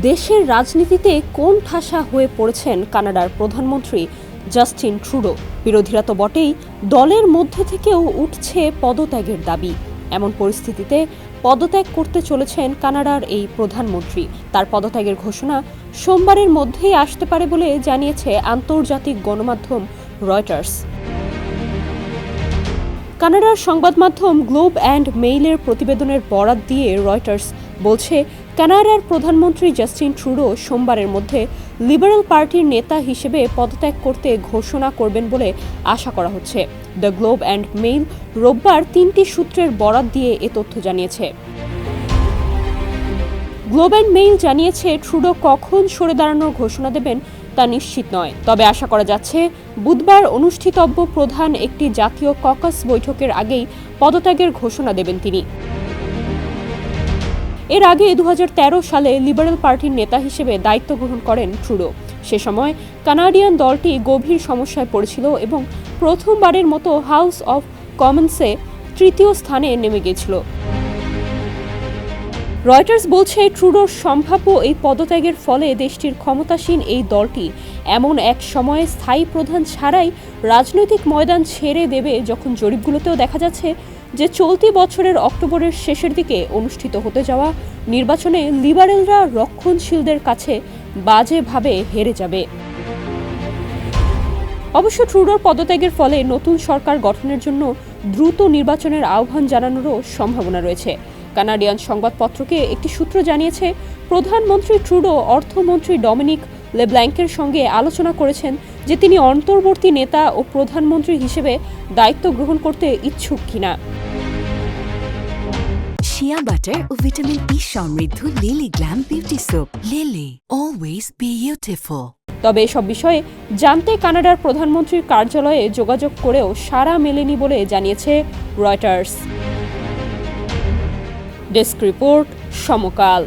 দেশের রাজনীতিতে কোন ঠাসা হয়ে পড়েছেন কানাডার প্রধানমন্ত্রী জাস্টিন ট্রুডো? বিরোধীরা তো বটেই, দলের মধ্যে থেকেও উঠছে পদত্যাগের দাবি। এমন পরিস্থিতিতে পদত্যাগ করতে চলেছেন কানাডার এই প্রধানমন্ত্রী। তার পদত্যাগের ঘোষণা সোমবারের মধ্যেই আসতে পারে বলে জানিয়েছে আন্তর্জাতিক গণমাধ্যম রয়টার্স। কানাডার সংবাদ মাধ্যম গ্লোব অ্যান্ড মেইলের প্রতিবেদনের বরাত দিয়ে রয়টার্স বলছে কানাডার প্রধানমন্ত্রী জাস্টিন ট্রুডো সোমবারের মধ্যে লিবারেল পার্টির নেতা হিসেবে পদত্যাগ করতে ঘোষণা করবেন বলে আশা করা হচ্ছে। দ্য গ্লোব অ্যান্ড মেইল রোববার তিনটি সূত্রের বরাত দিয়ে এ তথ্য জানিয়েছে। গ্লোব অ্যান্ড মেইল জানিয়েছে, ট্রুডো কখন সরে দাঁড়ানোর ঘোষণা দেবেন তা নিশ্চিত নয়। তবে আশা করা যাচ্ছে, বুধবার অনুষ্ঠিতব্য প্রধান একটি জাতীয় ককাস বৈঠকের আগেই পদত্যাগের ঘোষণা দেবেন তিনি। এর আগে দু হাজার তেরো সালে লিবারেল পার্টির নেতা হিসেবে দায়িত্ব গ্রহণ করেন ট্রুডো। সে সময় কানাডিয়ান দলটি গভীর সমস্যায় পড়েছিল এবং প্রথমবারের মতো হাউস অফ কমন্সে তৃতীয় স্থানে নেমে গিয়েছিল রয়টার্স বলছে, ট্রুডোর সম্ভাব্য এই পদত্যাগের ফলে দেশটির ক্ষমতাসীন এই দলটি এমন এক সময়ে স্থায়ী প্রধান ছাড়াই রাজনৈতিক ময়দান ছেড়ে দেবে যখন জরিপগুলোতেও দেখা যাচ্ছে যে চলতি বছরের অক্টোবরের শেষের দিকে অনুষ্ঠিত হতে যাওয়া নির্বাচনে লিবারেলরা রক্ষণশীলদের কাছে বাজেভাবে হেরে যাবে। অবশ্য ট্রুডোর পদত্যাগের ফলে নতুন সরকার গঠনের জন্য দ্রুত নির্বাচনের আহ্বান জানানোরও সম্ভাবনা রয়েছে। কানাডিয়ান সংবাদপত্রকে একটি সূত্র জানিয়েছে প্রধানমন্ত্রী ট্রুডো অর্থমন্ত্রী ডমিনিক লেব্ল্যাঙ্কের সঙ্গে আলোচনা করেছেন যে তিনি অন্তর্বর্তী নেতা ও প্রধানমন্ত্রী হিসেবে দায়িত্ব গ্রহণ করতে ইচ্ছুক কিনা। শিয়া বাটার ও ভিটামিন ই সমৃদ্ধ Lily glam beauty soap Lily always beautiful তবে এসব বিষয়ে জানতে কানাডার প্রধানমন্ত্রীর কার্যালয়ে যোগাযোগ করেও সাড়া মেলেনি বলে জানিয়েছে রয়টার্স। ডেস্ক রিপোর্ট সমকাল